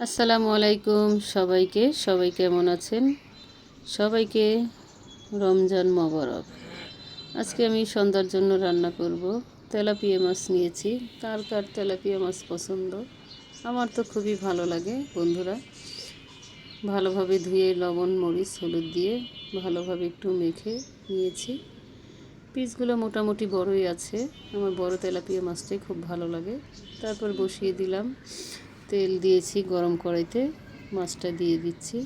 আসসালামু আলাইকুম সবাইকে। সবাই কেমন আছেন? সবাইকে রমজান মোবারক। আজকে আমি সন্ধ্যার জন্য রান্না করব। তেলাপিয়া মাছ নিয়েছি। কার কার তেলাপিয়া মাছ পছন্দ? আমার তো খুবই ভালো লাগে বন্ধুরা। ভালোভাবে ধুয়ে লবণ, মরিচ, হলুদ দিয়ে ভালোভাবে একটু মেখে নিয়েছি। পিসগুলো মোটামুটি বড়ই আছে। আমার বড় তেলাপিয়া মাছটাই খুব ভালো লাগে। তারপর বসিয়ে দিলাম তেল দিয়েছি গরম কড়াইতে, মাছটা দিয়ে দিচ্ছি।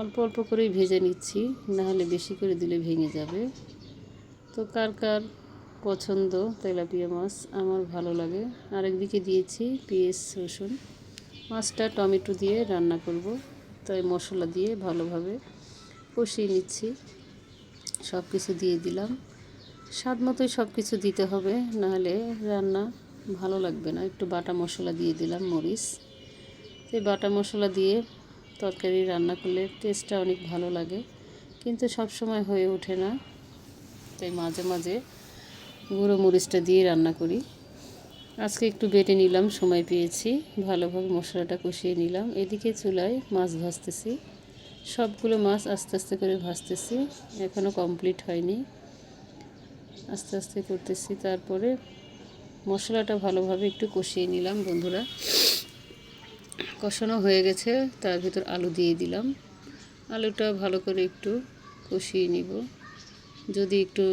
অল্প অল্প করেই ভেজে নিচ্ছি, নাহলে বেশি করে দিলে ভেঙে যাবে। তো কার কার পছন্দ তেলাপিয়া মাছ, আমার ভালো লাগে। আরেকদিকে দিয়েছি পেঁয়াজ, রসুন। মাছটা টমেটো দিয়ে রান্না করব, তাই মশলা দিয়ে ভালোভাবে কষিয়ে নিচ্ছি। সব কিছু দিয়ে দিলাম। স্বাদ মতোই সব কিছু দিতে হবে, নাহলে রান্না ভালো লাগবে না। একটু বাটা মশলা দিয়ে দিলাম, মরিচ। এই বাটা মশলা দিয়ে তরকারি রান্না করলে টেস্টটা অনেক ভালো লাগে, কিন্তু সব সময় হয়ে ওঠে না। তাই মাঝে মাঝে গুঁড়ো মরিচটা দিয়ে রান্না করি। আজকে একটু বেটে নিলাম, সময় পেয়েছি। ভালোভাবে মশলাটা কষিয়ে নিলাম। এদিকে চুলায় মাছ ভাজতেছি। সবগুলো মাছ আস্তে আস্তে করে ভাজতেছি। এখনও কমপ্লিট হয়নি। আস্তে আস্তে করতেছি। তারপরে মশলাটা ভালোভাবে একটু কষিয়ে নিলাম, বন্ধুরা। কষানো হয়ে গেছে, তার ভিতর আলু দিয়ে দিলাম। আলুটা ভালো করে একটু কষিয়ে নিব। যদি একটু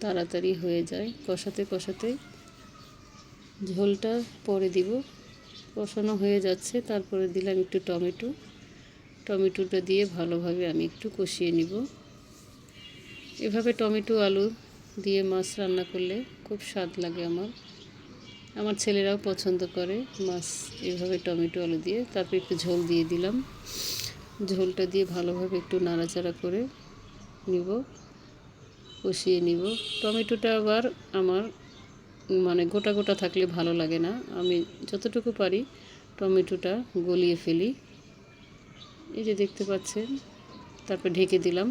তাড়াতাড়ি হয়ে যায়, কষাতে কষাতে ঝোলটা পরে দিব। কষানো হয়ে যাচ্ছে, তারপরে দিলাম একটু টমেটো। টমেটোটা দিয়ে ভালোভাবে আমি একটু কষিয়ে নিব। এভাবে টমেটো, আলু দিয়ে মাছ রান্না করলে খুব স্বাদ লাগে আমার। আমার ছেলেরাও পছন্দ করে। মাছ এভাবে টমেটো, আলু দিয়ে তারপর একটু ঝোল দিয়ে দিলাম। ঝোলটা দিয়ে ভালোভাবে একটু নাড়াচাড়া করে নিব, কষিয়ে নিব। টমেটোটা আবার আমার মানে গোটা গোটা থাকলে ভালো লাগে না। আমি যতটুকু পারি টমেটোটা গলিয়ে ফেলি। এই যে দেখতে পাচ্ছেন, তারপর ঢেকে দিলাম।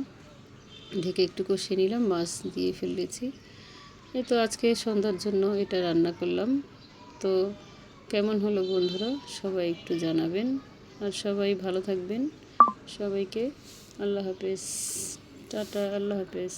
ঢেকে একটু কষিয়ে নিলাম, মাছ দিয়ে ফেলেছি। এই তো আজকে সন্ধ্যার জন্য এটা রান্না করলাম। তো কেমন হলো বন্ধুরা? সবাই একটু জানাবেন। আর সবাই ভালো থাকবেন। সবাইকে আল্লাহ হাফেজ। টাটা, আল্লাহ হাফেজ।